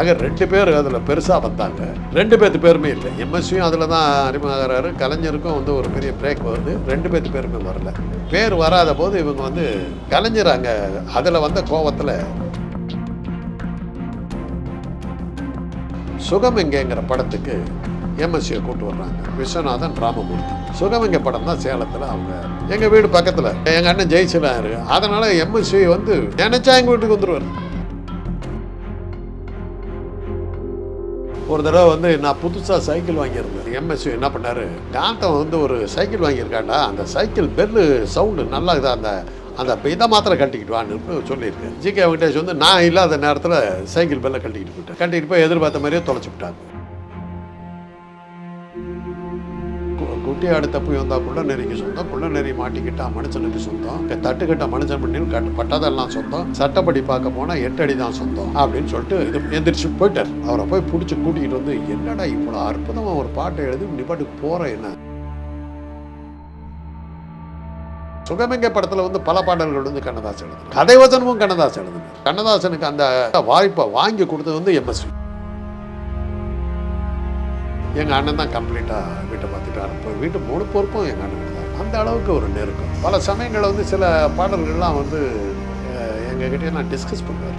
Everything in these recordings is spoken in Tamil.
ஆக ரெண்டு பேர் அதில் பெருசாக வந்தாங்க. ரெண்டு பேர்த்து பேருமே இல்லை. எம்எஸ்சியும் அதில் தான் அறிமுகமாகிறாரு. கலைஞருக்கும் வந்து ஒரு பெரிய பிரேக் வருது. ரெண்டு பேர்த்து பேருமே வரல. பேர் வராத போது இவங்க வந்து கலைஞர் அங்கே அதில் வந்த கோவத்தில் சுகமெங்கேங்கிற படத்துக்கு எம்எஸ்சியை கூட்டு வர்றாங்க. விஸ்வநாதன் ராமமூர்த்தி. சுகமங்க படம் தான் சேலத்தில் அவங்க. எங்கள் வீடு பக்கத்தில். எங்கள் அண்ணன் ஜெயிச்சலாம் இருக்கு அதனால் எம்எஸ்சி வந்து நினச்சா எங்கள் வீட்டுக்கு வந்துடுவார் ஒரு தடவை வந்து நான் புதுசாக சைக்கிள் வாங்கியிருந்தேன். எம்எஸ்சி என்ன பண்ணார்? காந்தம் வந்து ஒரு சைக்கிள் வாங்கியிருக்காண்டா அந்த சைக்கிள் பெல்லு சவுண்டு நல்லா இருக்குது? அந்த அந்த இதை மாத்திரம் கட்டிக்கிட்டு வான்னு சொல்லியிருக்கேன் ஜிகே வெங்கடேஷ் வந்து நான் இல்லாத நேரத்தில் சைக்கிள் பெல்லை கட்டிக்கிட்டு போயிட்டேன் கட்டிக்கிட்டு போய் எதிர்பார்த்த மாதிரியே தொலைச்சி விட்டாங்க குட்டியாடு போய் வந்தால் குள்ள நெறிக்கு சொந்தம் குள்ள நெறி மாட்டிக்கிட்டா மனுஷனுக்கு சொந்தம் தட்டுக்கிட்ட மனுஷன் பண்ணி பட்டதெல்லாம் சொந்தம் சட்டப்படி பார்க்க போனால் எட்டு அடி தான் சொந்தம் அப்படின்னு சொல்லிட்டு இது எந்திரிச்சு போயிட்டார். அவரை போய் பிடிச்சி கூட்டிகிட்டு வந்து என்னடா இவ்வளோ அற்புதமாக ஒரு பாட்டை எழுதி நீ பாட்டுக்கு போகிற என்ன? சுகமெங்க படத்தில் வந்து பல பாடல்கள் வந்து கண்ணதாசன் எழுதினார். கதை வசனமும் கண்ணதாசன் எழுதினார். கண்ணதாசனுக்கு அந்த வாய்ப்பை வாங்கி கொடுத்தது வந்து எம்எஸ்வி எங்கள் அண்ணன் தான் கம்ப்ளீட்டாக வீட்டை பார்த்துட்டாரு இப்போ வீட்டு முழு பொறுப்பும் எங்கள் அண்ணன் தான். அந்த அளவுக்கு ஒரு நெருக்கம். பல சமயங்களில் வந்து சில பாடல்கள்லாம் வந்து எங்ககிட்டயே நான் டிஸ்கஸ் பண்ணுவார்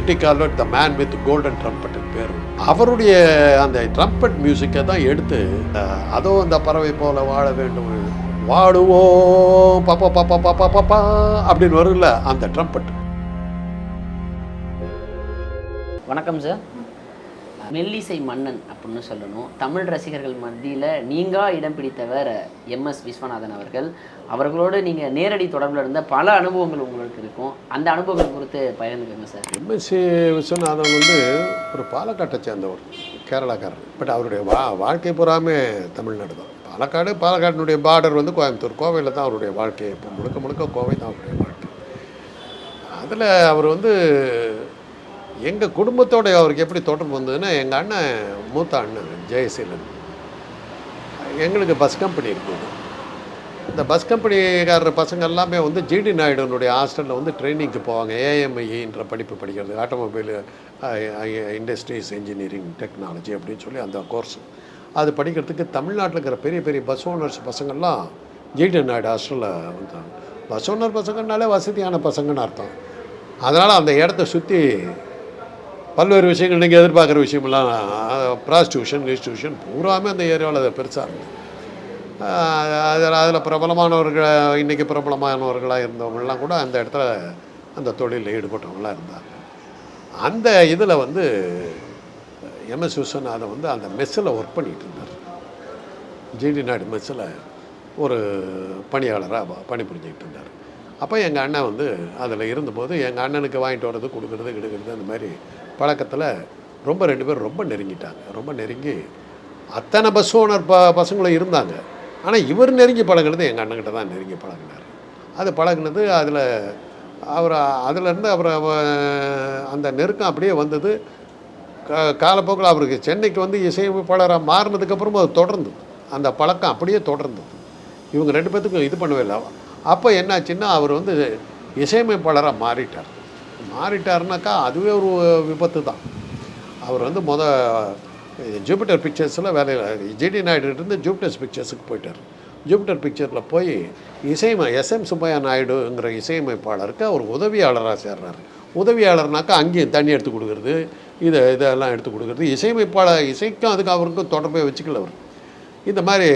Eddie Calvert the man with golden trumpet பேர். அவருடைய அந்த ட்ரம்பட் மியூசிக்கை தான் எடுத்து அதுவும் அதோ அந்த பறவை போல வாழ வேண்டும். வாடுவோம் பாப்பா பாப்பா பாப்பா பாப்பா அப்படின்னு வரும்ல அந்த ட்ரம்பட் வணக்கம் சார் மெல்லிசை மன்னன் அப்படின்னு சொல்லணும். தமிழ் ரசிகர்கள் மத்தியில் நீங்கா இடம் பிடித்தவர் எம்எஸ் விஸ்வநாதன் அவர்கள். அவர்களோடு நீங்கள் நேரடி தொடர்பில் இருந்த பல அனுபவங்கள் உங்களுக்கு இருக்கும். அந்த அனுபவங்கள் குறித்து பகிர்ந்துக்கோங்க சார். எம்எஸ்சி விஸ்வநாதன் வந்து ஒரு பாலக்காட்டை சேர்ந்தவர் கேரளாக்காரர். பட் அவருடைய வா வாழ்க்கை பூராமே தமிழ்நாடு தான். பாலக்காடு பாலக்காட்டினுடைய பார்டர் வந்து கோயம்புத்தூர். கோவையில் தான் அவருடைய வாழ்க்கை. இப்போ முழுக்க முழுக்க கோவை தான் அவருடைய வாழ்க்கை. அதில் அவர் வந்து எங்கள் குடும்பத்தோட அவருக்கு எப்படி தொடர்பு வந்ததுன்னா எங்கள் அண்ணன் மூத்த அண்ணன் ஜெயசீலன். எங்களுக்கு பஸ் கம்பெனி இருக்குது. இந்த பஸ் கம்பெனிக்காரர் பசங்க எல்லாமே வந்து ஜிடி நாயுடுனுடைய ஹாஸ்டலில் வந்து ட்ரைனிங்க்கு போவாங்க. ஏஎம்ஐன்ற படிப்பு படிக்கிறது ஆட்டோமொபைல் இண்டஸ்ட்ரீஸ் இன்ஜினியரிங் டெக்னாலஜி அப்படின்னு சொல்லி அந்த கோர்ஸ் அது படிக்கிறதுக்கு தமிழ்நாட்டில் இருக்கிற பெரிய பெரிய பஸ் ஓனர்ஸ் பசங்கள்லாம் ஜிடி நாயுடு ஹாஸ்டலில் வந்தாங்க. பஸ் ஓனர் பசங்கனாலே வசதியான பசங்கன்னு அர்த்தம். அதனால் அந்த இடத்த சுற்றி பல்வேறு விஷயங்கள் நீங்கள் எதிர்பார்க்குற விஷயமெல்லாம் ப்ராஸ்டியூஷன் இன்ஸ்டியூஷன் பூராமே அந்த ஏரியாவில் அது பெருசாக இருந்தது அதில் அதில் பிரபலமானவர்கள் இன்றைக்கி பிரபலமானவர்களாக இருந்தவங்கலாம் கூட அந்த இடத்துல அந்த தொழிலில் ஈடுபட்டவங்களாக இருந்தாங்க. அந்த இதில் வந்து எம்எஸ் விஸ்வநாதன் வந்து அந்த மெஸ்ஸில் ஒர்க் பண்ணிகிட்டு இருந்தார். ஜிடி நாடு மெஸ்ஸில் ஒரு பணியாளராக பணிபுரிஞ்சிக்கிட்டு இருந்தார். அப்போ எங்கள் அண்ணன் வந்து அதில் இருந்தபோது எங்கள் அண்ணனுக்கு வாங்கிட்டு வர்றது கொடுக்குறது கெடுக்கிறது அந்த மாதிரி பழக்கத்தில் ரொம்ப ரெண்டு பேரும் ரொம்ப நெருங்கிட்டாங்க. ரொம்ப நெருங்கி அத்தனை பஸ் ஓனர் ப பசங்களும் இருந்தாங்க. ஆனால் இவர் நெருங்கி பழகுனது எங்கள் அண்ணங்கிட்ட தான் நெருங்கி பழகினார். அது பழகுனது அதில் அவர் அதிலேருந்து அவர் அந்த நெருக்கம் அப்படியே வந்தது. க காலப்போக்கில் அவருக்கு சென்னைக்கு வந்து இசையமைப்பாளராக மாறினதுக்கப்புறமும் அது தொடர்ந்தது அந்த பழக்கம் அப்படியே தொடர்ந்தது இவங்க ரெண்டு பேர்த்துக்கும் இது பண்ணவே இல்லை. அப்போ என்னாச்சுன்னா அவர் வந்து இசையமைப்பாளராக மாறிட்டார். மாறிட்டாருனாக்கா அதுவே ஒரு விபத்து தான். அவர் வந்து முத ஜூபிட்டர் பிக்சர்ஸில் வேலையில் ஜிடி நாயுடுகிட்டேருந்து ஜூபிட்டர்ஸ் பிக்சர்ஸுக்கு போயிட்டார். ஜூபிட்டர் பிக்சரில் போய் இசைமை எஸ்எம் சுப்பையா நாயுடுங்கிற இசையமைப்பாளருக்கு அவர் உதவியாளராக சேர்றாரு. உதவியாளர்னாக்கா அங்கேயும் தண்ணி எடுத்து கொடுக்குறது இதை இதெல்லாம் எடுத்து கொடுக்குறது. இசையமைப்பாளர் இசைக்கும் அதுக்கு அவருக்கும் தொடர்பே வச்சுக்கல அவர். இந்த மாதிரி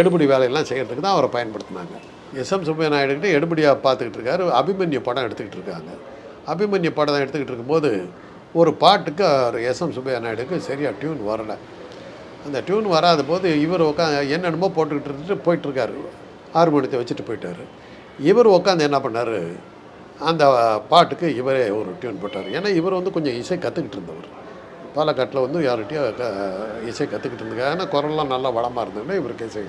எடுபடி வேலையெல்லாம் செய்கிறதுக்கு தான் அவரை பயன்படுத்தினாங்க. எஸ்எம் சுப்பையா நாயுடுகிட்ட எடுபடியாக பார்த்துக்கிட்டு இருக்காரு. அபிமன்யு படம் எடுத்துக்கிட்டு இருக்காங்க. அபிமன்யு படம் எடுத்துக்கிட்டு இருக்கும்போது ஒரு பாட்டுக்கு எஸ்எம் சுப்பையா நாயுடுக்கு சரியாக டியூன் வரலை. அந்த டியூன் வராத போது இவர் உட்காந்து என்னென்னமோ போட்டுக்கிட்டு இருந்துட்டு போயிட்டுருக்காரு. ஹார்மோனியத்தை வச்சுட்டு போயிட்டார். இவர் உட்காந்து என்ன பண்ணார்? அந்த பாட்டுக்கு இவரே ஒரு டியூன் போட்டார். ஏன்னா இவர் வந்து கொஞ்சம் இசை கற்றுக்கிட்டு இருந்தவர். பாலக்காட்டில் வந்து யார்கிட்டயோ க இசை கற்றுக்கிட்டு இருந்தாங்க ஏன்னா குரல்லாம் நல்லா வளமாக இருந்ததுன்னா இவருக்கு இசை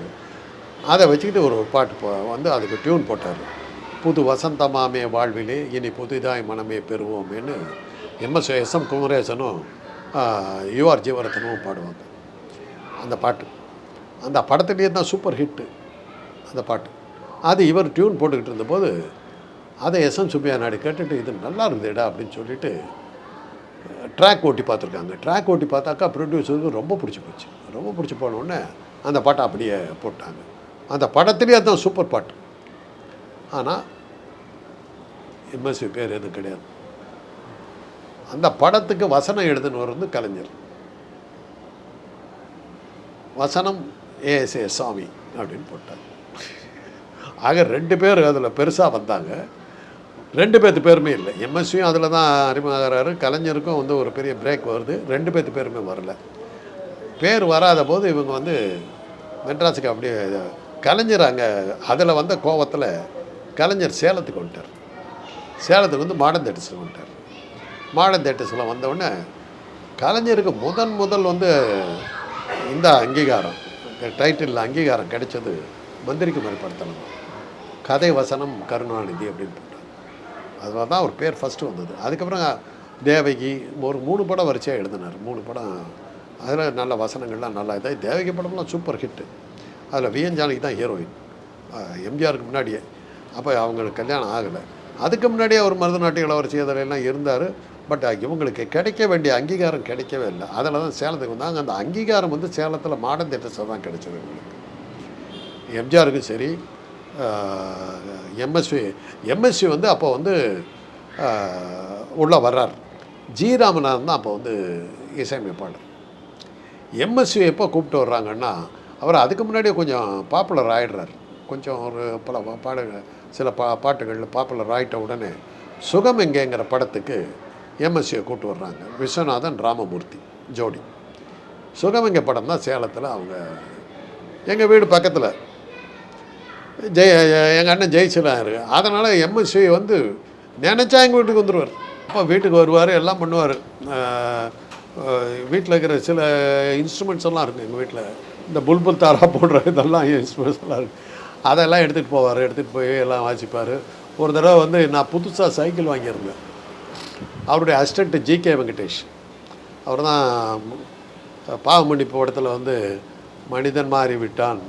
அதை வச்சுக்கிட்டு ஒரு பாட்டு போ வந்து அதுக்கு டியூன் போட்டார். புது வசந்தமாமே வாழ்விலே இனி புதிதாய் மனமே பெறுவோமேன்னு எம்எஸ் எஸ்எம் குமரேசனும் யுஆர் ஜீவரத்தனும் பாடுவாங்க. அந்த பாட்டு. அந்த படத்துலேயே தான் சூப்பர் ஹிட்டு அந்த பாட்டு. அது இவர் டியூன் போட்டுக்கிட்டு இருந்தபோது அதை எஸ்எம் சுப்பியா நாயுடு கேட்டுட்டு இது நல்லா இருந்தேடா அப்படின்னு சொல்லிட்டு ட்ராக் ஓட்டி பார்த்துருக்காங்க. ட்ராக் ஓட்டி பார்த்தாக்கா ப்ரொடியூசருக்கு ரொம்ப பிடிச்சி போச்சு. ரொம்ப பிடிச்சி போனோடனே அந்த பாட்டை அப்படியே போட்டாங்க. அந்த படத்துலேயே அதுதான் சூப்பர் பாட்டு. ஆனால் எம்எஸ்வி பேர் எதுவும் கிடையாது. அந்த படத்துக்கு வசனம் எழுதுனவர் வந்து கலைஞர். வசனம் ஏஎஸ்ஏ சாமி அப்படின்னு போட்டார். ஆக ரெண்டு பேர் அதில் பெருசாக வந்தாங்க. ரெண்டு பேர்த்து பேருமே இல்லை. எம்எஸ்வியும் அதில் தான் அறிமுகமாகிறாரு. கலைஞருக்கும் வந்து ஒரு பெரிய பிரேக் வருது. ரெண்டு பேர்த்து பேருமே வரல. பேர் வராத போது இவங்க வந்து மெட்ராஸுக்கு அப்படியே கலைஞர் அங்கே அதில் வந்த கோவத்தில் கலைஞர் சேலத்துக்கு வந்துட்டார். சேலத்துக்கு வந்து மாடன் தேட்டர்ஸில் வந்துட்டார். மாடன் தேட்டர்ஸில் வந்தவுடனே கலைஞருக்கு முதன் முதல் வந்து இந்த அங்கீகாரம் டைட்டிலில் அங்கீகாரம் கிடைச்சது மந்திரிக்கு மறுபடுத்தணும் கதை வசனம் கருணாநிதி அப்படின்னு போட்டார். அதில் தான் அவர் பேர் ஃபஸ்ட்டு வந்தது. அதுக்கப்புறம் தேவகி ஒரு மூணு படம் வரிசையாக எழுதினார். மூணு படம். அதில் நல்ல வசனங்கள்லாம் நல்லா இதாக தேவகி படம்லாம் சூப்பர் ஹிட்டு அதில் விஎன் ஜானகி தான் ஹீரோயின் எம்ஜிஆருக்கு முன்னாடியே. அப்போ அவங்களுக்கு கல்யாணம் ஆகலை. அதுக்கு முன்னாடியே அவர் மருதநாட்டிய இளவரசி அதில் எல்லாம் இருந்தார். பட் இவங்களுக்கு கிடைக்க வேண்டிய அங்கீகாரம் கிடைக்கவே இல்லை. அதில் தான் சேலத்துக்கு வந்தாங்க. அந்த அங்கீகாரம் வந்து சேலத்தில் மாடர்ன் தேட்டர்ஸில் தான் கிடைச்சது இவங்களுக்கு. எம்ஜிஆருக்கும் சரி எம்எஸ்வி எம்எஸ்வி வந்து அப்போ வந்து உள்ளே வர்றார். ஜி ராமநாதன் தான் அப்போ வந்து இசையமைப்பாளர். எம்எஸ்வி எப்போ கூப்பிட்டு வர்றாங்கன்னா அவர் அதுக்கு முன்னாடியே கொஞ்சம் பாப்புலர் ஆகிடுறார் கொஞ்சம் ஒரு பல பாடல்கள் சில பா பாட்டுகளில் பாப்புலர் ஆகிட்ட உடனே சுகம் எங்கேங்கிற படத்துக்கு எம்எஸ்சியை கூப்பிட்டு வர்றாங்க. விஸ்வநாதன் ராமமூர்த்தி ஜோடி. சுகமெங்க படம் தான் சேலத்தில் அவங்க எங்கள் வீடு பக்கத்தில். ஜெய எங்கள் அண்ணன் ஜெயிச்சலாம் இருக்கு. அதனால் எம்எஸ்சி வந்து நினச்சா எங்கள் வீட்டுக்கு வந்துடுவார் அப்போ வீட்டுக்கு வருவார் எல்லாம் பண்ணுவார். வீட்டில் இருக்கிற சில இன்ஸ்ட்ருமெண்ட்ஸ் எல்லாம் இருக்குது எங்கள் வீட்டில் இந்த புல்புல் தாரா போடுற இதெல்லாம் ஸ்பெஷலாக இருக்குது அதெல்லாம் எடுத்துகிட்டு போவார் எடுத்துகிட்டு போய் எல்லாம் வாசிப்பார். ஒரு தடவை வந்து நான் புதுசாக சைக்கிள் வாங்கியிருந்தேன். அவருடைய அசிஸ்டண்ட்டு ஜி கே வெங்கடேஷ். அவர் தான் பாவமணி படத்தில் வந்து மனிதன் மாறி விட்டான்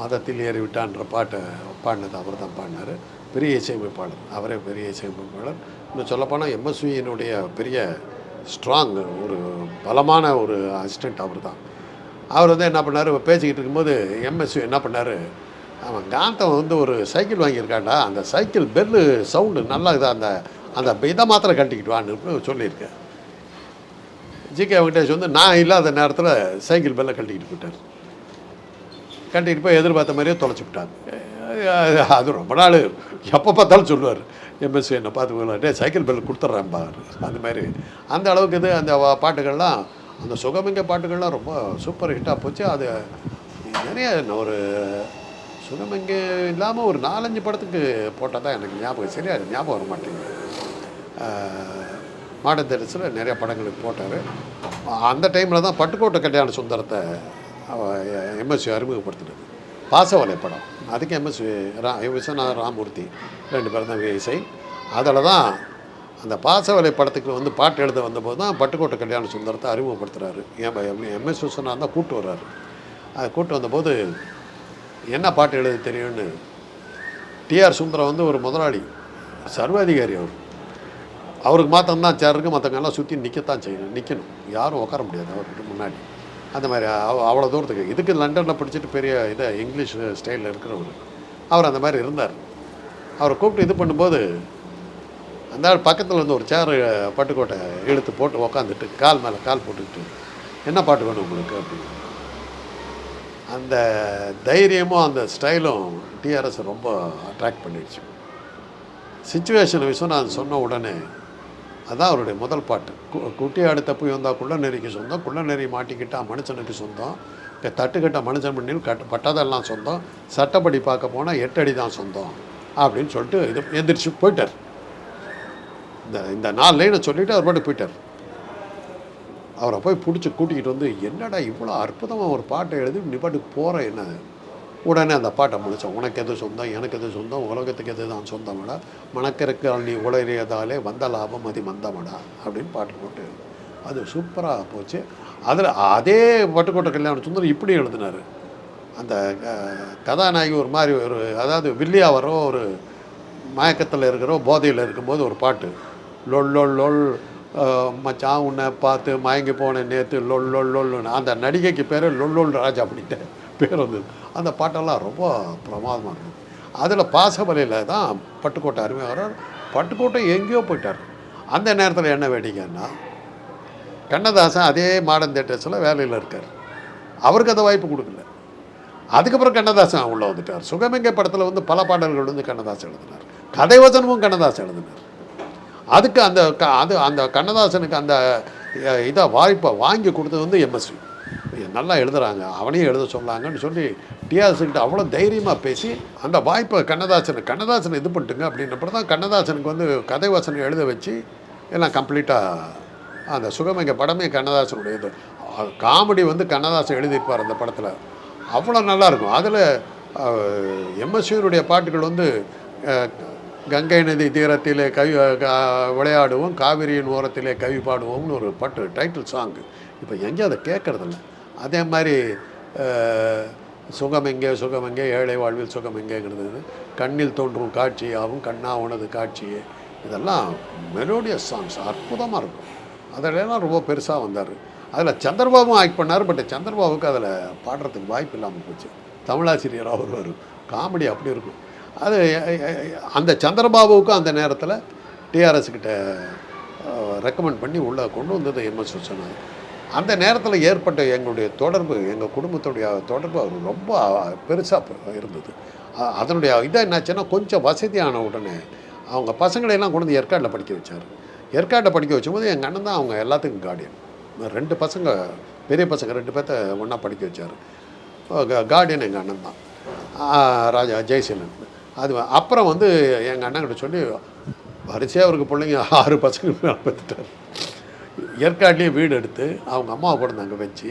மதத்தில் ஏறி விட்டான்ற பாட்டை பாடினது அவர் தான் பாடினார். பெரிய இசையமைப்பாளர் அவரே பெரிய இசையமைப்பாளர். இன்னும் சொல்லப்போனால் எம்எஸ்வியினுடைய பெரிய ஸ்ட்ராங் ஒரு பலமான ஒரு அசிஸ்டண்ட் அவர் தான். அவர் வந்து என்ன பண்ணார்? பேசிக்கிட்டு இருக்கும்போது எம்எஸ்வி என்ன பண்ணார்? அவன் காந்தம் வந்து ஒரு சைக்கிள் வாங்கியிருக்காண்டா அந்த சைக்கிள் பெல்லு சவுண்டு நல்லா இதாக அந்த அந்த இதை மாத்திரம் கட்டிக்கிட்டு வான்னு சொல்லியிருக்கேன் ஜிகே வெங்கடேஷ் வந்து நான் இல்லாத நேரத்தில் சைக்கிள் பெல்லை கட்டிக்கிட்டு போயிட்டார். கட்டிக்கிட்டு போய் எதிர்பார்த்த மாதிரியே தொலைச்சி விட்டாங்க அது ரொம்ப நாள். எப்போ பார்த்தாலும் சொல்லுவார். எம்எஸ்சி என்னை பார்த்து டே சைக்கிள் பெல் கொடுத்துட்றேன் பாரு அந்த மாதிரி. அந்த அளவுக்கு இது அந்த பாட்டுகள்லாம் அந்த சுகமிங்க பாட்டுகள்லாம் ரொம்ப சூப்பர் ஹிட்டாக போச்சு. அது நிறைய ஒரு சுகமிங்க இல்லாமல் ஒரு நாலஞ்சு படத்துக்கு போட்டால் தான் எனக்கு ஞாபகம் சரியா ஞாபகம் வர மாட்டேங்குது. மாடர்ன் நிறைய படங்களுக்கு போட்டார். அந்த டைமில் தான் பட்டுக்கோட்டை கல்யாண சுந்தரத்தை எம்எஸ்சி அறிமுகப்படுத்தினது. பாசவலை படம். அதுக்கு எம்எஸ் ரா விஸ்வநாத ராமூர்த்தி ரெண்டு பேரும் தான் இசை. அதில் தான் அந்த பாசவலை படத்துக்கு வந்து பாட்டு எழுத வந்தபோது தான் பட்டுக்கோட்டை கல்யாண சுந்தரத்தை அறிமுகப்படுத்துகிறாரு எம்எஸ் விஸ்வநாதன் தான் கூட்டு வர்றாரு. அதை கூட்டு வந்தபோது என்ன பாட்டு எழுத தெரியும்னு டிஆர் சுந்தரம் வந்து ஒரு முதலாளி சர்வாதிகாரி அவர். அவருக்கு மாத்திரம்தான் சேர் இருக்குது மற்றவங்க சுற்றி நிற்கத்தான் செய்யணும் நிற்கணும் யாரும் உட்கார முடியாது அவர்கிட்ட முன்னாடி. அந்த மாதிரி அவ- அவ்வளோ தூரத்துக்கு. இதுக்கு லண்டனில் படிச்சுட்டு பெரிய இதை இங்கிலீஷ் ஸ்டைலில் இருக்கிறவர். அவர் அந்த மாதிரி இருந்தார். அவரை கூப்பிட்டு இது பண்ணும்போது அந்த பக்கத்தில் வந்து ஒரு சேர் பட்டுக்கோட்டை இழுத்து போட்டு உக்காந்துட்டு கால் மேலே கால் போட்டுக்கிட்டு என்ன பாட்டு வேணும் உங்களுக்கு? அப்படின்னு. அந்த தைரியமும் அந்த ஸ்டைலும் டிஆர்எஸ் ரொம்ப அட்ராக்ட் பண்ணிடுச்சு. சுச்சுவேஷன் விஷயம் நான் சொன்ன உடனே அதான் அவருடைய முதல் பாட்டு. கு- குட்டி ஆடு தப்பு வந்தால் குள்ள நெறிக்கு சொந்தம் குள்ள நெறி மாட்டிக்கிட்டால் மனுஷனுக்கு சொந்தம் இப்போ தட்டுக்கட்ட மனுஷன் பண்ணில் கட் பட்டதெல்லாம் சொந்தம் சட்டப்படி பார்க்க போனால் எட்டடி தான் சொந்தம் அப்படின்னு சொல்லிட்டு இது எந்திரிச்சு போயிட்டார். இந்த இந்த நாலு லைனை சொல்லிவிட்டு அவர் பாட்டு போயிட்டார். அவரை போய் பிடிச்சி கூட்டிக்கிட்டு வந்து என்னடா இவ்வளோ அற்புதமாக ஒரு பாட்டை எழுதி நீ பாட்டுக்கு போகிற என்ன? உடனே அந்த பாட்டை முடித்தோம் உனக்கு எது சொந்தம்? எனக்கு எது சொந்தம்? உலகத்துக்கு எது தான் சொந்தமடா? மணக்கருக்கு நீ உளறியதாலே வந்த லாபம் அது மந்தமடா? அப்படின்னு பாட்டு போட்டு அது சூப்பராக போச்சு. அதில் அதே பட்டுக்கோட்டை கல்யாண சுந்தரம் இப்படி எழுதினார். அந்த கதாநாயகி ஒரு மாதிரி ஒரு அதாவது வில்லியாவரோ ஒரு மயக்கத்தில் இருக்கிறோ போதையில் இருக்கும்போது ஒரு பாட்டு. லொல் லொல் லொல் மச்சான் உன்னை பார்த்து மயங்கி போன நேற்று லொல் லொல் லொல்னு அந்த நடிகைக்கு பேர் லொல் லொல் ராஜா அப்படின்ட்டு பேர் வந்தது. அந்த பாட்டெல்லாம் ரொம்ப பிரமாதமாக இருந்தது. அதில் பாசவலையில் தான் பட்டுக்கோட்டை அருமையாகிறார் பட்டுக்கோட்டை எங்கேயோ போயிட்டார். அந்த நேரத்தில் என்ன வேடிக்கைன்னா கண்ணதாசன் அதே மாடர்ன் தேட்டர்ஸில் வேலையில் இருக்கார். அவருக்கு அந்த வாய்ப்பு கொடுக்கல. அதுக்கப்புறம் கண்ணதாசன் உள்ளே வந்துட்டார். சுகமிங்க படத்தில் வந்து பல பாடல்கள் வந்து கண்ணதாசன் எழுதினார். கதை வசனமும் கண்ணதாசன் எழுதினார். அதுக்கு அந்த க- அது அந்த கண்ணதாசனுக்கு அந்த இதை வாய்ப்பை வாங்கி கொடுத்தது வந்து எம்எஸ்வி நல்லா எழுதுகிறாங்க அவனையும் எழுத சொன்னாங்கன்னு சொல்லி டிஆர்எஸ்கிட்ட அவ்வளோ தைரியமாக பேசி அந்த வாய்ப்பை கண்ணதாசன் கண்ணதாசன் இது பண்ணிட்டுங்க அப்படின்னப்பறம் தான் கண்ணதாசனுக்கு வந்து கதை வசனம் எழுத வச்சு எல்லாம் கம்ப்ளீட்டாக அந்த சுகமெங்க படமே கண்ணதாசனுடைய இது. காமெடி வந்து கண்ணதாசன் எழுதியிருப்பார் அந்த படத்தில். அவ்வளோ நல்லாயிருக்கும் அதில் எம்எஸ்வியருடைய பாட்டுகள் வந்து கங்கை நதி தீரத்திலே கவி கா- விளையாடுவோம் காவிரியின் ஓரத்திலே கவி பாடுவோம்னு ஒரு பட்டு டைட்டில் சாங்கு இப்போ எங்கேயும் அதை கேட்கறதில்ல. அதே மாதிரி சுகம் எங்கே சுகம் எங்கே ஏழை வாழ்வில் சுகம் எங்கேங்கிறது கண்ணில் தோன்றும் காட்சியாகவும் கண்ணா உனது காட்சியே. இதெல்லாம் மெலோடியஸ் சாங்ஸ் அற்புதமாக இருக்கும். அதிலலாம் ரொம்ப பெருசாக வந்தார். அதில் சந்திரபாபும் ஆக்ட் பண்ணார் பட் சந்திரபாபுக்கு அதில் பாடுறதுக்கு வாய்ப்பு இல்லாமல் போச்சு. தமிழாசிரியராக வருவார் காமெடி அப்படி இருக்கும். அது அந்த சந்திரபாபுவுக்கும் அந்த நேரத்தில் டிஆர்எஸ் கிட்ட ரெக்கமெண்ட் பண்ணி உள்ளே கொண்டு வந்தது எம்எஸ் விஸ்வநாதன் அந்த நேரத்தில் ஏற்பட்ட எங்களுடைய தொடர்பு எங்கள் குடும்பத்துடைய தொடர்பு அவர் ரொம்ப பெருசாக இருந்தது. அதனுடைய இதாக என்னாச்சுன்னா கொஞ்சம் வசதியான உடனே அவங்க பசங்களையெல்லாம் கொண்டு வந்து ஏற்காட்டில் படிக்க வச்சார். ஏற்காட்டில் படிக்க வச்சும்போது எங்கள் அண்ணன் தான் அவங்க எல்லாத்துக்கும் கார்டியன் ரெண்டு பசங்க பெரிய பசங்க ரெண்டு பேர்த்த ஒன்றா படிக்க வச்சார். கார்டியன் எங்கள் அண்ணன் தான். ராஜா ஜெய்சீலன். அது அப்புறம் வந்து எங்கள் அண்ணன்கிட்ட சொல்லி வரிசையாக அவருக்கு பிள்ளைங்க ஆறு பசங்க பெற்றுட்டார் ஏற்காட்லேயே வீடு எடுத்து அவங்க அம்மாவை கூட அங்கே வச்சு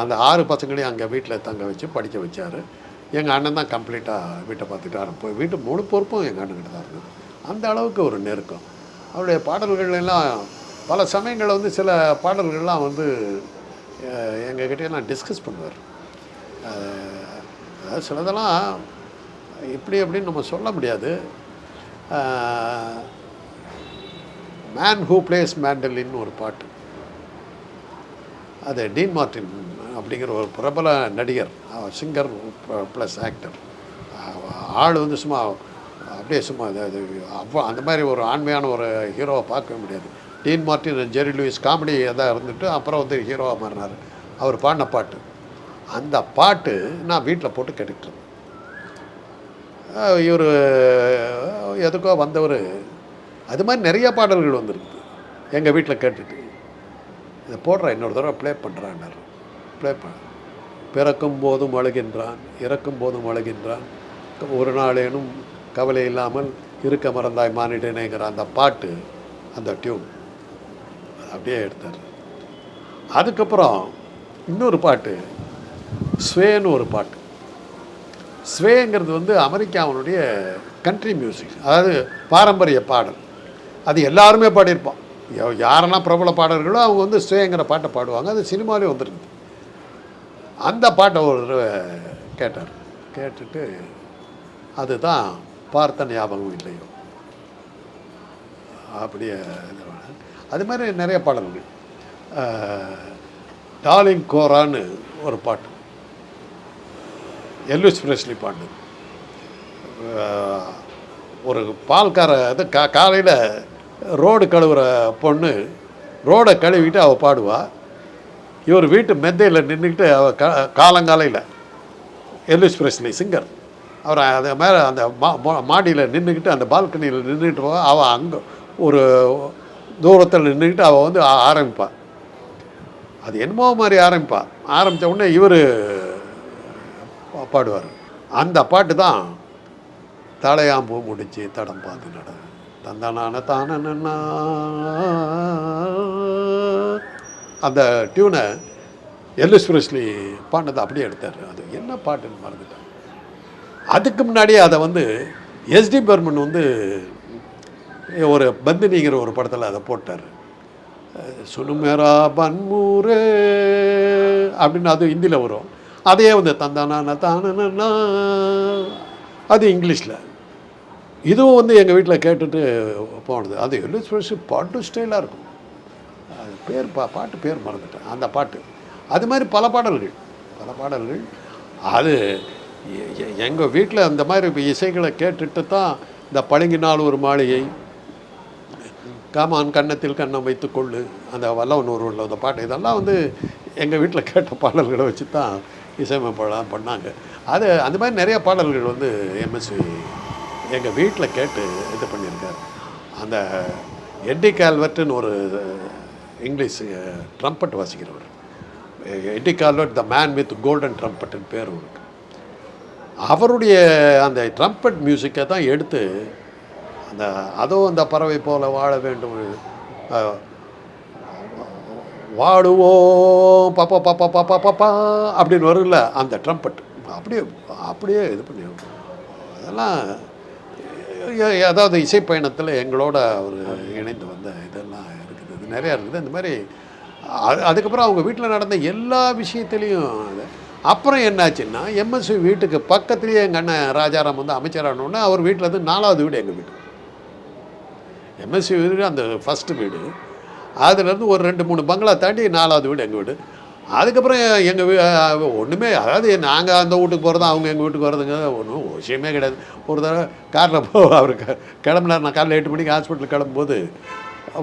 அந்த ஆறு பசங்களையும் அங்கே வீட்டில் தங்க வச்சு படிக்க வச்சார். எங்கள் அண்ணன் தான் கம்ப்ளீட்டாக வீட்டை பார்த்துட்டாரு போய் வீட்டு முழு பொறுப்பும் எங்கள் அண்ணன்கிட்ட தான் இருந்தது. அந்த அளவுக்கு ஒரு நெருக்கம். அவருடைய பாடல்கள்லாம் பல சமயங்களில் வந்து சில பாடல்கள்லாம் வந்து அஹ், எங்ககிட்டயெல்லாம் டிஸ்கஸ் பண்ணுவார். அதாவது சிலதெல்லாம் இப்படி அப்படின்னு நம்ம சொல்ல முடியாது. மேன் ஹூ பிளேஸ் மேண்டலின்னு ஒரு பாட்டு. அது டீன் மார்ட்டின் அப்படிங்கிற ஒரு பிரபல நடிகர் சிங்கர் ப்ளஸ் ஆக்டர் ஆள் வந்து சும்மா அப்படியே சும்மா அது அவ்வளோ அந்த மாதிரி ஒரு ஆண்மையான ஒரு ஹீரோவை பார்க்கவே முடியாது. Dean Martin Jerry Lewis comedy எதாக இருந்துட்டு அப்புறம் வந்து ஹீரோவாக மாறினார். அவர் பாடின பாட்டு. அந்த பாட்டு நான் வீட்டில் போட்டு கேட்டுக்கிட்டேன் இருந்தேன். இவர் எதுக்கோ வந்தவர். அது மாதிரி நிறைய பாடல்கள் வந்திருக்குது. எங்கள் வீட்டில் கேட்டுட்டு. இதை போடுறேன் இன்னொரு தடவை ப்ளே பண்ணுறான்னார் ப்ளே பண்ண பிறக்கும் போதும் அழுகின்றான் இறக்கும் போதும் அழுகின்றான். ஒரு நாளேனும் கவலை இல்லாமல் இருக்க மறந்தாய் மானிட்டேனேங்கிற அந்த பாட்டு அந்த டியூன் அப்படியே எடுத்தார். அதுக்கப்புறம் இன்னொரு பாட்டு ஸ்வேன்னு ஒரு பாட்டு. ஸ்வேங்கிறது வந்து அமெரிக்காவினுடைய கண்ட்ரி மியூசிக் அதாவது பாரம்பரிய பாடல். அது எல்லாருமே பாடியிருப்போம். யாரெல்லாம் பிரபல பாடல்களோ அவங்க வந்து ஸ்வேங்கிற பாட்டை பாடுவாங்க. அது சினிமாலே வந்துருக்குது அந்த பாட்டை ஒரு தடவை கேட்டார். கேட்டுட்டு அதுதான் பார்த்த ஞாபகம் இல்லையோ? அப்படியே அது மாதிரி நிறைய பாடல்கள். டாலிங் கோரான்னு ஒரு பாட்டு. எல்விஸ் பிரஸ்லி பாட்டு ஒரு பால்கார இது கா காலையில் ரோடு கழுவுற பொண்ணு ரோடை கழுவிட்டு அவள் பாடுவா. இவர் வீட்டு மெத்தையில் நின்றுக்கிட்டு அவள் க காலங்காலையில் எல்விஸ் பிரஸ்லி சிங்கர். அவர் அது மேலே அந்த மா மாடியில் நின்றுக்கிட்டு அந்த பால்கனியில் நின்றுக்கிட்டு போவா. அவள் அங்கே ஒரு தூரத்தில் நின்றுக்கிட்டு அவள் வந்து ஆரம்பிப்பாள் அது என்னமோ மாதிரி ஆரம்பிப்பாள் ஆரம்பித்த உடனே இவர் பாடுவார் அந்த பாட்டு தான் தலையாம்பூ முடிச்சு தடம் பார்த்து நட தந்தனான தானன்னா அந்த டியூனை எல்லிஸ் பிரஸ்லி பாடினதை அப்படியே எடுத்தார். அது என்ன பாட்டுன்னு மறந்துட்டேன். அதுக்கு முன்னாடியே அதை வந்து எஸ்டி பர்மன் வந்து ஒரு பந்தினிங்கிற ஒரு படத்தில் அதை போட்டார். சுனுமேரா பன்மூரே அப்படின்னு அது ஹிந்தியில் வரும். அதையே வந்து தந்தானா தானா அது இங்கிலீஷில். இதுவும் வந்து எங்கள் வீட்டில் கேட்டுட்டு போனது. அது எல்லிஸ் பாட்டு ஸ்டைலாக இருக்கும். அது பேர் பா பாட்டு பேர் மறந்துட்டேன். அந்த பாட்டு. அது மாதிரி பல பாடல்கள். பல பாடல்கள். அது எங்கள் வீட்டில் அந்த மாதிரி இசைகளை கேட்டுட்டு தான் இந்த பழங்கினால் ஒரு மாளிகை காமான் கன்னத்தில் கண்ணம் வைத்துக்கொள்ளு அந்த வல்லவன் ஒருவனில் அந்த பாட்டு. இதெல்லாம் வந்து எங்கள் வீட்டில் கேட்ட பாடல்களை வச்சு தான் இசையமைப்பாளர் பண்ணாங்க. அது அந்த மாதிரி நிறைய பாடல்கள் வந்து எம்எஸ்வி எங்கள் வீட்டில் கேட்டு இது பண்ணியிருக்காரு. அந்த எட்டி கால்வர்ட்னு ஒரு English trumpet வாசிக்கிறவர். Eddie Calvert the man with golden ட்ரம்பட்னு பேர் இருக்கு. அவருடைய அந்த ட்ரம்பட் மியூசிக்கை தான் எடுத்து அந்த அதுவும் அந்த பறவை போல் வாழ வேண்டும் வாடுவோம் பாப்பா பாப்பா பாப்பா பாப்பா அப்படின்னு வரும்ல அந்த ட்ரம்பட் அப்படியே அப்படியே இது பண்ணி அதெல்லாம் எ- அதாவது இசை பயணத்தில் எங்களோட அவர் இணைந்து வந்த இதெல்லாம் இருக்குது இது நிறையா இருக்குது. இந்த மாதிரி அது அதுக்கப்புறம் அவங்க வீட்டில் நடந்த எல்லா விஷயத்துலேயும் அது. அப்புறம் என்னாச்சுன்னா எம்எஸ்வி வீட்டுக்கு பக்கத்துலேயே எங்கள் அண்ணன் ராஜாராம் வந்து அமைச்சரானோடனே அவர் வீட்டில் இருந்து நாலாவது வீடு எங்கள் வீடு. எம்எஸ்சி வீடு அந்த ஃபஸ்ட்டு வீடு. அதுலேருந்து ஒரு ரெண்டு மூணு பங்களா தாண்டி நாலாவது வீடு எங்கள் வீடு. அதுக்கப்புறம் எங்கள் வீ ஒன்றுமே அதாவது நாங்கள் அந்த வீட்டுக்கு போகிறது அவங்க எங்கள் வீட்டுக்கு வர்றதுங்க ஒன்றும் விஷயமே கிடையாது. ஒரு தடவை காரில் போ அவர் கிளம்புனார். நான் காலையில் எட்டு மணிக்கு ஹாஸ்பிட்டல் கிளம்பும்போது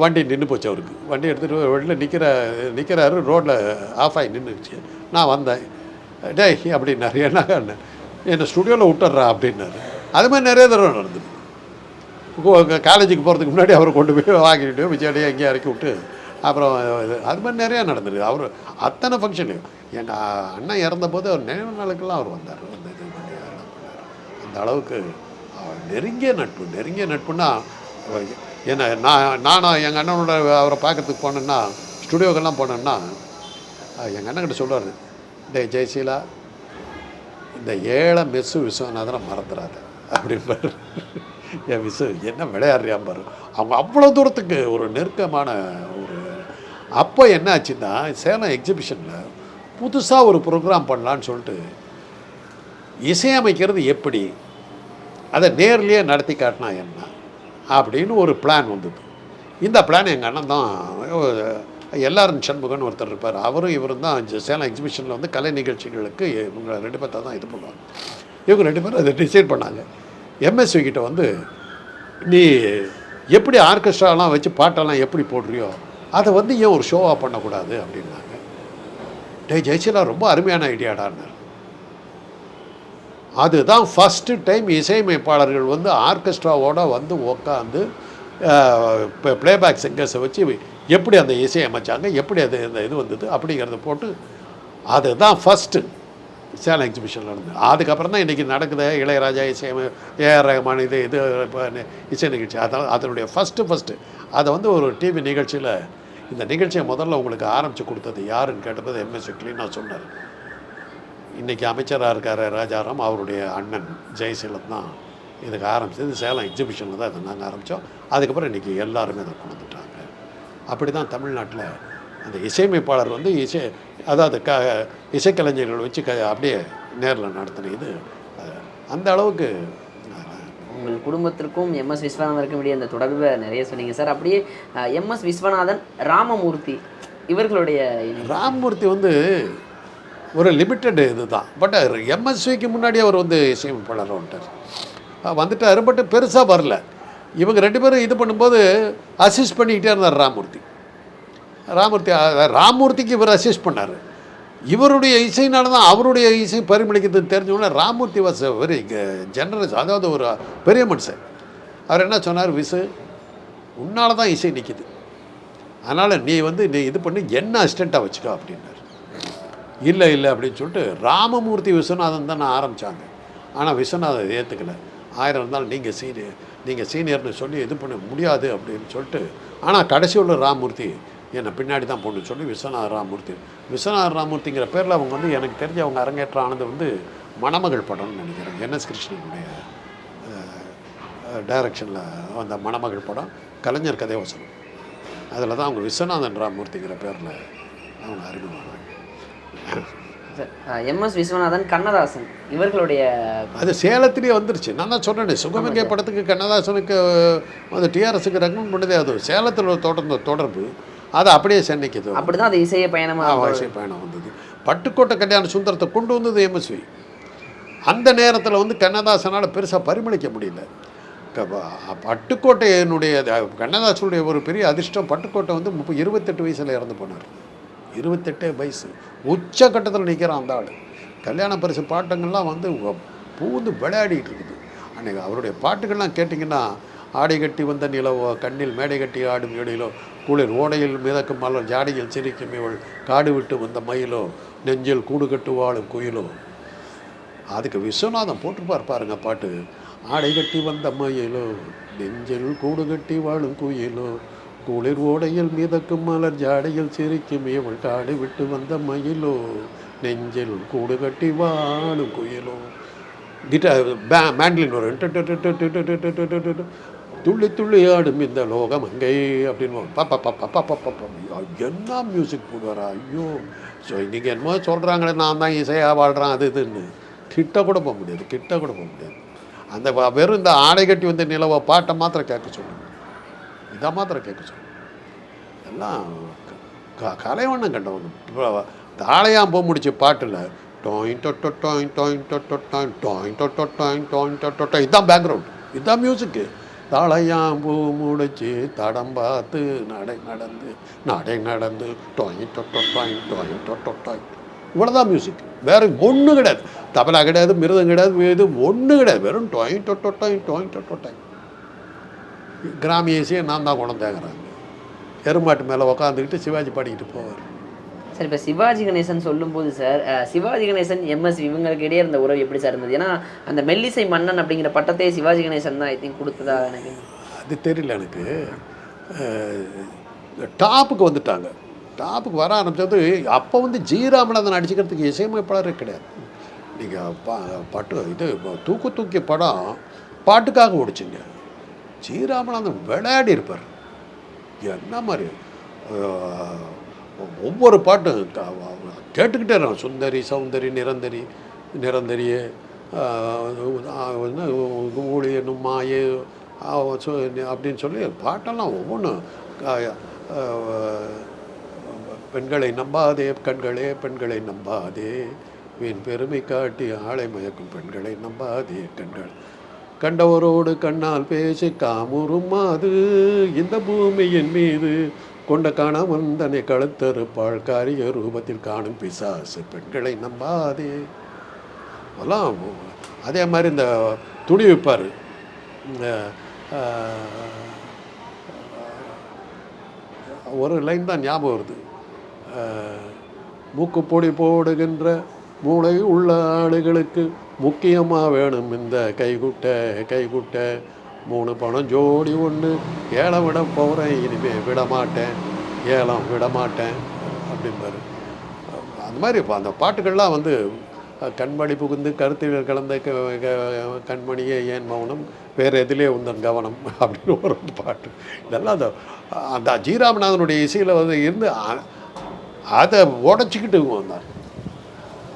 வண்டி நின்று போச்சு அவருக்கு. வண்டி எடுத்துகிட்டு வெளில நிற்கிற நிற்கிறாரு ரோட்டில் ஆஃப் ஆகி நின்றுச்சு நான் வந்தேன். டேய் அப்படின்னாரு. என்ன என்னை ஸ்டுடியோவில் விட்டுறா அப்படின்னாரு. அது மாதிரி நிறைய தடவை நடந்தது. காலேஜுக்கு போகிறதுக்கு முன்னாடி அவரை கொண்டு போய் வாங்கிட்டு விஜயாடியை எங்கேயும் இறக்கி விட்டு அப்புறம் அது மாதிரி நிறையா நடந்தது. அவர் அத்தனை ஃபங்க்ஷன்லையும் எங்கள் அண்ணன் இறந்தபோது அவர் நினைவு நாளுக்கெல்லாம் அவர் வந்தார். வந்து இது பண்ணி பண்ணார். அந்த அளவுக்கு அவர் நெருங்கிய நட்பு நெருங்கிய நட்புன்னா என்ன நான் நானும் எங்கள் அண்ணனோட அவரை பார்க்கறதுக்கு போனேன்னா ஸ்டுடியோக்கெல்லாம் போனேன்னா எங்கள் அண்ணன்கிட்ட சொல்லுவார் இந்த ஜெயசீலா இந்த ஏழை மெஸ்ஸு விஸ்வநாதனை மறந்துடாத அப்படிம்பாரு. என் விசு என்ன விளையாடுறியா பாரு. அவங்க அவ்வளோ தூரத்துக்கு ஒரு நெருக்கமான ஒரு அப்போ என்ன ஆச்சுன்னா சேலம் எக்ஸிபிஷனில் புதுசாக ஒரு ப்ரோக்ராம் பண்ணலான்னு சொல்லிட்டு இசையமைக்கிறது எப்படி? அதை நேர்லேயே நடத்தி காட்டினா என்ன? அப்படின்னு ஒரு பிளான் வந்தது. இந்த பிளான் எங்கள் அண்ணன் தான் எல்லாரும் சண்முகன் ஒருத்தர் இருப்பார். அவரும் இவரும் தான் சேலம் எக்ஸிபிஷனில் வந்து கலை நிகழ்ச்சிகளுக்கு இவங்க ரெண்டு பேர்த்த தான் இது பண்ணுவாங்க. இவங்க ரெண்டு பேரும் அதை டிசைட் பண்ணாங்க. எம்எஸ்வி கிட்ட வந்து நீ எப்படி ஆர்கெஸ்ட்ராலாம் வச்சு பாட்டெல்லாம் எப்படி போடுறியோ அதை வந்து ஏன் ஒரு ஷோவாக பண்ணக்கூடாது? அப்படின்னாங்க. டே ஜெயசீலா ரொம்ப அருமையான ஐடியாடான்னார். அதுதான் ஃபஸ்ட்டு டைம் இசையமைப்பாளர்கள் வந்து ஆர்கெஸ்ட்ராவோட வந்து உக்காந்து இப்போ ப்ளேபேக் சிங்கர்ஸை வச்சு எப்படி அந்த இசை அமைச்சாங்க எப்படி அது இந்த இது வந்தது அப்படிங்கிறத போட்டு அதுதான் ஃபஸ்ட்டு சேலம் எக்ஸிபிஷனில் நடந்தது. அதுக்கப்புறம் தான் இன்றைக்கி நடக்குது. இளையராஜா இசை ஏஆர் ரஹ்மான் இது இது இசை நிகழ்ச்சி. அதான் அதனுடைய ஃபஸ்ட்டு ஃபஸ்ட்டு அதை வந்து ஒரு டிவி நிகழ்ச்சியில் இந்த நிகழ்ச்சியை முதல்ல உங்களுக்கு ஆரம்பித்து கொடுத்தது யாருன்னு கேட்டபோது எம்எஸ் க்ளீனாக சொன்னார். இன்றைக்கி அமைச்சராக இருக்கார் ராஜாராம் அவருடைய அண்ணன் ஜெயசீலன் தான் இதுக்கு ஆரம்பிச்சது. சேலம் எக்ஸிபிஷனில் தான் இதை நாங்கள் ஆரம்பித்தோம் அதுக்கப்புறம் இன்றைக்கி எல்லாருமே அதை கொண்டு வந்துட்டாங்க. அப்படி தான் தமிழ்நாட்டில் அந்த இசையமைப்பாளர் வந்து இசை அதாவது க இசைக்கலைஞர்கள் வச்சு க அப்படியே நேரில் நடத்தின இது. அந்த அளவுக்கு உங்கள் குடும்பத்திற்கும் எம்எஸ் விஸ்வநாதனுக்கும் இடையே அந்த தொடர்பை நிறைய சொன்னீங்க சார். அப்படியே எம்எஸ் விஸ்வநாதன் ராமமூர்த்தி இவர்களுடைய. ராம்மூர்த்தி வந்து ஒரு லிமிட்டட் இது தான் பட் எம்எஸ்விக்கு முன்னாடி அவர் வந்து இசையமைப்பாளர் வந்துட்டார். வந்துட்டார் பட் பெருசாக வரல. இவங்க ரெண்டு பேரும் இது பண்ணும்போது அசிஸ்ட் பண்ணிக்கிட்டே இருந்தார் ராமூர்த்தி ராமூர்த்தி ராமூர்த்திக்கு இவர் அசிஸ்ட் பண்ணார். இவருடைய இசைனால தான் அவருடைய இசை பரிமளிக்கிறது தெரிஞ்சவொடனே ராமூர்த்தி வாஸ் வெரி ஜெனரஸ் அதாவது ஒரு பெரிய மனுஷன். அவர் என்ன சொன்னார் விசு உன்னால தான் இசை நிற்கிது அதனால் நீ வந்து நீ இது பண்ணி என்ன அசிஸ்டண்ட்டாக வச்சுக்கோ அப்படின்னார். இல்லை இல்லை அப்படின்னு சொல்லிட்டு ராமமூர்த்தி விஸ்வநாதன் தான் நான் ஆரம்பித்தாங்க ஆனால் விஸ்வநாதன் ஏற்றுக்கல ஆயிரம் இருந்தாலும் நீங்கள் சீனியர் நீங்கள் சீனியர்னு சொல்லி இது பண்ண முடியாது அப்படின்னு சொல்லிட்டு ஆனால் கடைசி உள்ள ராமமூர்த்தி என்னை பின்னாடி தான் போகணும்னு சொல்லி விஸ்வநாத ராமமூர்த்தி விஸ்வநாத ராமமூர்த்திங்கிற பேரில் அவங்க வந்து எனக்கு தெரிஞ்ச அவங்க அரங்கேற்றம் ஆனது வந்து மணமகள் படம்னு நினைக்கிறேன். என்எஸ் கிருஷ்ணனுடைய டைரக்ஷனில் வந்த மணமகள் படம் கலைஞர் கதை வசனம் அதில் தான் அவங்க விஸ்வநாதன் ராமமூர்த்திங்கிற பேரில் அவங்க அறிமுகமானாங்க. எம்எஸ் விஸ்வநாதன் கண்ணதாசன் இவர்களுடைய அது சேலத்திலேயே வந்துருச்சு. நான் தான் சொன்னேனே சுகமங்கை படத்துக்கு கண்ணதாசனுக்கு அந்த டிஆர்எஸுக்கு ரெக்கமெண்ட் பண்ணதே அது. சேலத்தில் தொடர்ந்த தொடர்பு அது அப்படியே சென்னைக்கு இது அப்படிதான் அது இசைய பயணமா வயசை பயணம் வந்தது. பட்டுக்கோட்டை கல்யாண சுந்தரத்தை கொண்டு வந்தது எம்எஸ்வி அந்த நேரத்தில் வந்து கண்ணதாசனால் பெருசாக பரிமளிக்க முடியல. பட்டுக்கோட்டையினுடைய கண்ணதாசனுடைய ஒரு பெரிய அதிர்ஷ்டம் பட்டுக்கோட்டை வந்து முப்பது இருபத்தெட்டு வயசில் இறந்து போனார். இருபத்தெட்டே வயசு. உச்சக்கட்டத்தில் நிற்கிறான் அந்த ஆள். கல்யாண பரிசு பாட்டுங்கள்லாம் வந்து பூந்து விளையாடிட்டு இருக்குது. அன்றைக்கி அவருடைய பாட்டுகள்லாம் கேட்டிங்கன்னா ஆடை கட்டி வந்த நிலவோ கண்ணில் மேடை கட்டி ஆடும் எழிலோ குளிர் ஓடையில் மிதக்கும் மலர் ஜாடையில் சிரிக்கும் இவள் காடு விட்டு வந்த மயிலோ நெஞ்சில் கூடு கட்டு வாழும் குயிலோ அதுக்கு விஸ்வநாதம் போட்டிருப்பார் பாருங்க பாட்டு ஆடை கட்டி வந்த மயிலோ நெஞ்சில் கூடு கட்டி வாழும் குயிலோ குளிர் ஓடையில் மிதக்கும் மலர் ஜாடையில் சிரிக்கும் இவள் காடு விட்டு வந்த மயிலோ நெஞ்சில் கூடு கட்டி வாழும் குயிலோ கிட்டார் பே மேண்ட்லின் வரும் துள்ளி துள்ளி ஆடும் இந்த லோகம் அங்கே அப்படின்னு பாப்பா பாப்பா பாப்பா பாப்பா என்ன மியூசிக் போடுவாரா? ஐயோ. ஸோ இன்றைக்கி என்னமோ சொல்கிறாங்களே நான் தான் இசையாக வாழ்கிறேன் அது இதுன்னு. கிட்ட கூட போக முடியாது கிட்ட கூட போக முடியாது. அந்த வெறும் இந்த ஆடை கட்டி வந்து நிலவை பாட்டை மாத்திரம் கேட்க சொல்லுங்கள் இதை மாத்திரம் கேட்க சொல்லுங்கள் எல்லாம் க கலைவண்ணம் கண்டவங்க. தாளையாக போக முடிச்ச பாட்டில் டோயின் டொட்டோ டோயின் டோயின் டொட்டோ டோயின் டோயின் டொட்டோ டோயின் டோயின் டொட்டோ இதான் பேக்ரவுண்ட் இதான் மியூசிக்கு தலையாம்பூ முடிச்சு தடம் பார்த்து நடை நடந்து நடை நடந்து டோயின் டொட்டோ டோயின் டோயின் இவ்வளோதான் மியூசிக் வேற ஒன்றும் கிடையாது. தபலா கிடையாது மிருதம் கிடையாது இது ஒன்றும் கிடையாது. வெறும் டொயின் டொட்டோ டொயின் டொயின் கிராமிய இசையை நான் தான் குணந்தேங்கிறாங்க எருமாட்டு மேலே உக்காந்துக்கிட்டு சிவாஜி பாடிக்கிட்டு போவார். சார் இப்போ சிவாஜி கணேசன் சொல்லும்போது சார் சிவாஜி கணேசன் எம்எஸ் இவங்களுக்கு இடையே இருந்த உறவு எப்படி சார் இருந்தது? ஏன்னா அந்த மெல்லிசை மன்னன் அப்படிங்கிற பட்டத்தை சிவாஜி கணேசன் தான் ஐ திங்க் கொடுத்ததா எனக்கு அது தெரியல எனக்கு. டாப்புக்கு வந்துட்டாங்க. டாப்புக்கு வர ஆரம்பித்தது அப்போ வந்து ஜி ராமநாதன் அடிச்சுக்கிறதுக்கு இசையமைப்பாளரே கிடையாது. நீங்கள் பா பட்டு இது தூக்கு தூக்கி படம் பாட்டுக்காக ஓடிச்சிங்க. ஜி ராமநாதன் விளையாடி இருப்பார். என்ன மாதிரி? ஒவ்வொரு பாட்டும் கேட்டுக்கிட்டே இருக்கோம் சுந்தரி சௌந்தரி நிரந்தரி நிரந்தரியே ஊழி என்னும் மாயே அப்படின்னு சொல்லி பாட்டெல்லாம் ஒவ்வொன்றும் பெண்களை நம்பாதே கண்களே பெண்களை நம்பாதே வீண் பெருமை காட்டி ஆளை மயக்கும் பெண்களை நம்பாதே கண்கள். கண்டவரோடு கண்ணால் பேசி காமுறும் அது இந்த பூமியின் மீது கொண்ட காணவன் தன்னை கழுத்தறுப்பாள் காரிய ரூபத்தில் காணும் பிசாசு பெண்களை நம்பாதே. அதெல்லாம் அதே மாதிரி இந்த துணி விற்பார் ஒரு லைன் தான் ஞாபகம் வருது. மூக்கு பொடி போடுகின்ற மூளை உள்ள ஆளுகளுக்கு முக்கியமாக வேணும் இந்த கைகுட்டை கைகுட்டை. மூணு பணம் ஜோடி ஒன்று ஏலம் விட போகிறேன் இனிமே விட மாட்டேன் ஏலம் விட மாட்டேன் அந்த மாதிரி இப்போ அந்த பாட்டுகள்லாம் வந்து கண்மணி புகுந்து கருத்தில் கலந்த க- கண்மணியே ஏன் மௌனம்? வேறு எதிலே உந்தன் கவனம் அப்படின்னு ஒரு பாட்டு. இதெல்லாம் அந்த அந்த ஜீராமநாதனுடைய இசையில் வந்து இருந்து அதை உடச்சிக்கிட்டு வந்தாங்க.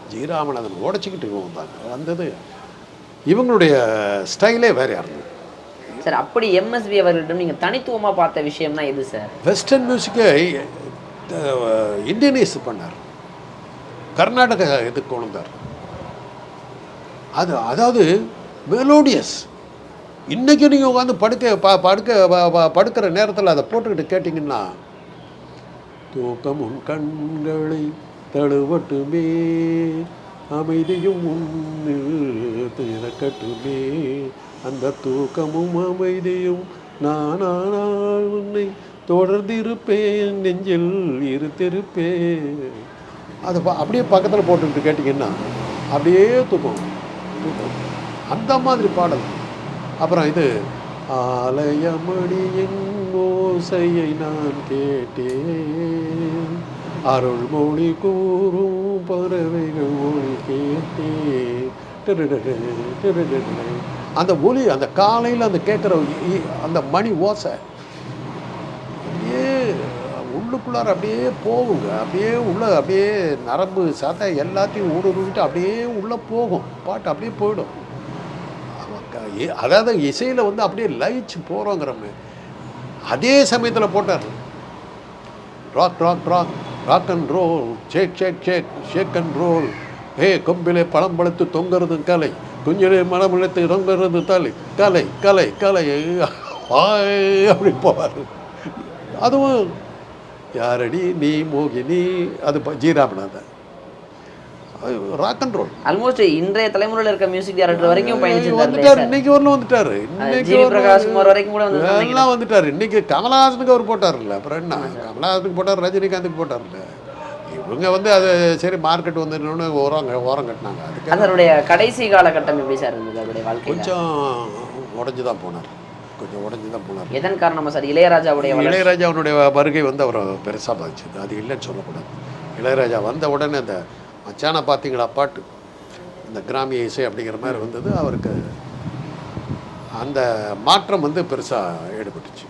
ஜீராமநாதன் உடச்சிக்கிட்டு இவங்க வந்தாங்க. வந்தது இவங்களுடைய ஸ்டைலே வேறையாக இருந்தது சார் அப்படி எம்எஸ்வி அவர்களிடம் நீங்கள் தனித்துவமாக பார்த்த விஷயம்னா எது சார்? வெஸ்டர்ன் மியூசிக்கை இந்தியனைஸ் பண்ணார். கர்நாடக இது கொண்டார் அது அதாவது மெலோடியஸ் இன்றைக்கி நீங்கள் உட்காந்து படுக்க ப படுக்க படுக்கிற நேரத்தில் அதை போட்டுக்கிட்டு கேட்டிங்கன்னா தூக்கம் உன் கண்களை தழுவட்டுமே அமைதியும் உன் திறக்கட்டுமே அந்த தூக்கமும் அமைதியும் நானானால் உன்னை தொடர்ந்திருப்பேன் நெஞ்சில் இருத்திருப்பேன். அதை அப்படியே பக்கத்தில் போட்டுக்கிட்டு கேட்டிங்கன்னா அப்படியே தூக்கம் தூக்கம் அந்த மாதிரி பாடல். அப்புறம் இது ஆலயமணியின் ஓசையை நான் கேட்டேன். அருள்மொழி கூறும் பறவைகள் மொழி கேட்டேன். டிருடிரு, டிருடிரு. அந்த ஒலி அந்த காலையில் அந்த கேட்குற அந்த மணி ஓசை அப்படியே உள்ளுக்குள்ளார அப்படியே போகுங்க. அப்படியே உள்ள அப்படியே நரம்பு சதை எல்லாத்தையும் ஊடுருவிட்டு அப்படியே உள்ளே போகும். பாட்டு அப்படியே போயிடும். அதாவது இசையில் வந்து அப்படியே லயிச்சு போகிறோங்கிறமே அதே சமயத்தில் போட்டார். Rock rock rock rock and roll shake shake shake shake and roll ஏ கொம்பிலே பழம் பழுத்து தொங்குறது கலை. குஞ்சிலே மனம் இழுத்து தொங்குறது தலை. கலை கலை கலை. அப்படி போவார். அதுவும் யாரடி நீ மோகினி அது ப- G Ramanathan rock and roll almost இன்றைய தலைமுறையில் இருக்க மியூசிக் டைரக்டர் வரைக்கும் வந்துட்டாரு. இன்னைக்கு வரலும் வந்துட்டாரு. இன்னைக்கு ஜிவி வரலும் பிரகாஷ் குமார் வரைக்கும் கூட வந்து எல்லாம் வந்துட்டாரு. இன்னைக்கு கமலஹாசனுக்கு அவர் போட்டார்ல அப்புறம் என்ன? கமலஹாசனுக்கு போட்டார் ரஜினிகாந்துக்கு போட்டார்ல இவங்க வந்து அது சரி மார்க்கெட் வந்துடணும்னு ஓரம் ஓரம் கட்டினாங்க. அதுக்கு அதனுடைய கடைசி காலகட்டம் எப்படி சார் இருந்தது அவருடைய வாழ்க்கையில? கொஞ்சம் உடஞ்சி தான் போனார். கொஞ்சம் உடஞ்சி தான் போனார். எதன் காரணமா சார்? இளையராஜாவுடைய இளையராஜாவுடைய வருகை வந்து அவரை பெருசாக பாதிச்சது. அது இல்லைன்னு சொல்லக்கூடாது. இளையராஜா வந்த உடனே அந்த மச்சான பார்த்தீங்களா பாட்டு? இந்த கிராமிய இசை அப்படிங்கிற மாதிரி வந்தது. அவருக்கு அந்த மாற்றம் வந்து பெருசாக ஈடுபட்டுச்சு.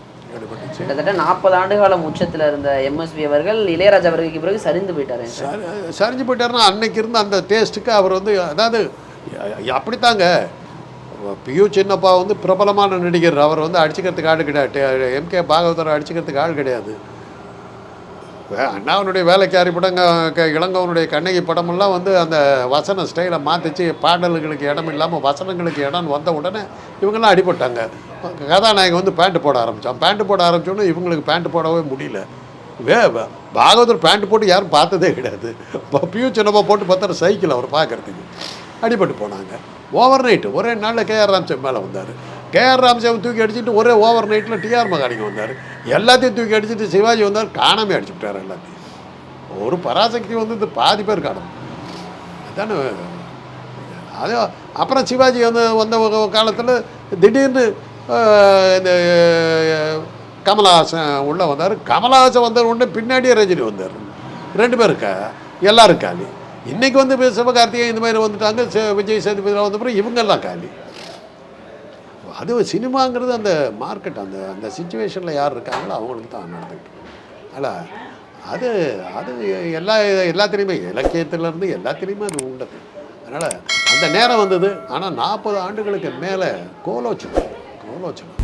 கிட்டத்தட்ட நாற்பது ஆண்டுகாலம் உச்சத்துல இருந்த எம்எஸ்வி அவர்கள் இளையராஜா வருகைக்கு பிறகு சரிந்து போயிட்டாரு. சார் சரி- சரிஞ்சு போயிட்டாருன்னா அன்னைக்கு இருந்த அந்த டேஸ்ட்டுக்கு அவர் வந்து அதாவது அப்படித்தாங்க. பியூ சின்னப்பா வந்து பிரபலமான நடிகர். அவர் வந்து அடிச்சுக்கிறதுக்கு ஆள் கிடையாது. எம்கே பாகவதர் அடிச்சுக்கிறதுக்கு ஆள் கிடையாது. அண்ணாவனுடைய வேலைக்காரி படம் க- இளங்கவனுடைய கண்ணகி படமெல்லாம் வந்து அந்த வசன ஸ்டைலை மாற்றிச்சு பாடல்களுக்கு இடம் இல்லாமல் வசனங்களுக்கு இடம்னு வந்த உடனே இவங்கெல்லாம் அடிபட்டாங்க. கதாநாயகன் வந்து பேண்ட் போட ஆரம்பித்தான் பேண்ட் போட ஆரம்பிச்சோன்னே இவங்களுக்கு பேண்ட் போடவே முடியல. வே பாகவதர் பேண்ட் போட்டு யாரும் பார்த்ததே கிடையாது. இப்போ பியூ சின்னப்பா போட்டு பார்த்தா சைக்கிள் அவர் பார்க்கறதுக்கு. அடிபட்டு போனாங்க. ஓவர் நைட்டு ஒரே நாளில் கேஆர் ராம்சன் மேலே வந்தார். கேஆர் ராமசாமி தூக்கி அடிச்சுட்டு ஒரே ஓவர் நைட்டில் டிஆர் மகாலிங்க வந்தார். எல்லாத்தையும் தூக்கி அடிச்சுட்டு சிவாஜி வந்தார் காணாமே அடிச்சுட்டார் எல்லாத்தையும். ஒரு பராசக்தி வந்து இந்த பாதி பேர் காணும். அதானே? அது அப்புறம் சிவாஜி வந்து வந்த காலத்தில் திடீர்னு இந்த கமலஹாசன் உள்ளே வந்தார். கமலஹாசன் வந்த உடனே பின்னாடியே ரஜினி வந்தார். ரெண்டு பேர் இருக்கா? எல்லாரும் காலி. இன்றைக்கி வந்து இப்ப சிவகார்த்திகேயன் இந்த மாதிரி வந்துட்டாங்க. சி- விஜய் சேதுபதிலாம் வந்தப்பறம் இவங்கெல்லாம் காலி. அது சினிமாங்கிறது அந்த மார்க்கெட் அந்த அந்த சுச்சுவேஷனில் யார் இருக்காங்களோ அவங்களுக்கு தான் நடந்துக்கிட்டு அல்ல அது அது எல்லா எல்லாத்துலேயுமே இலக்கியத்துலேருந்து எல்லாத்துலேயுமே அது உண்டது. அதனால் அந்த நேரம் வந்தது. ஆனால் நாற்பது ஆண்டுகளுக்கு மேலே கோலோச்சனம் கோலோச்சனம்.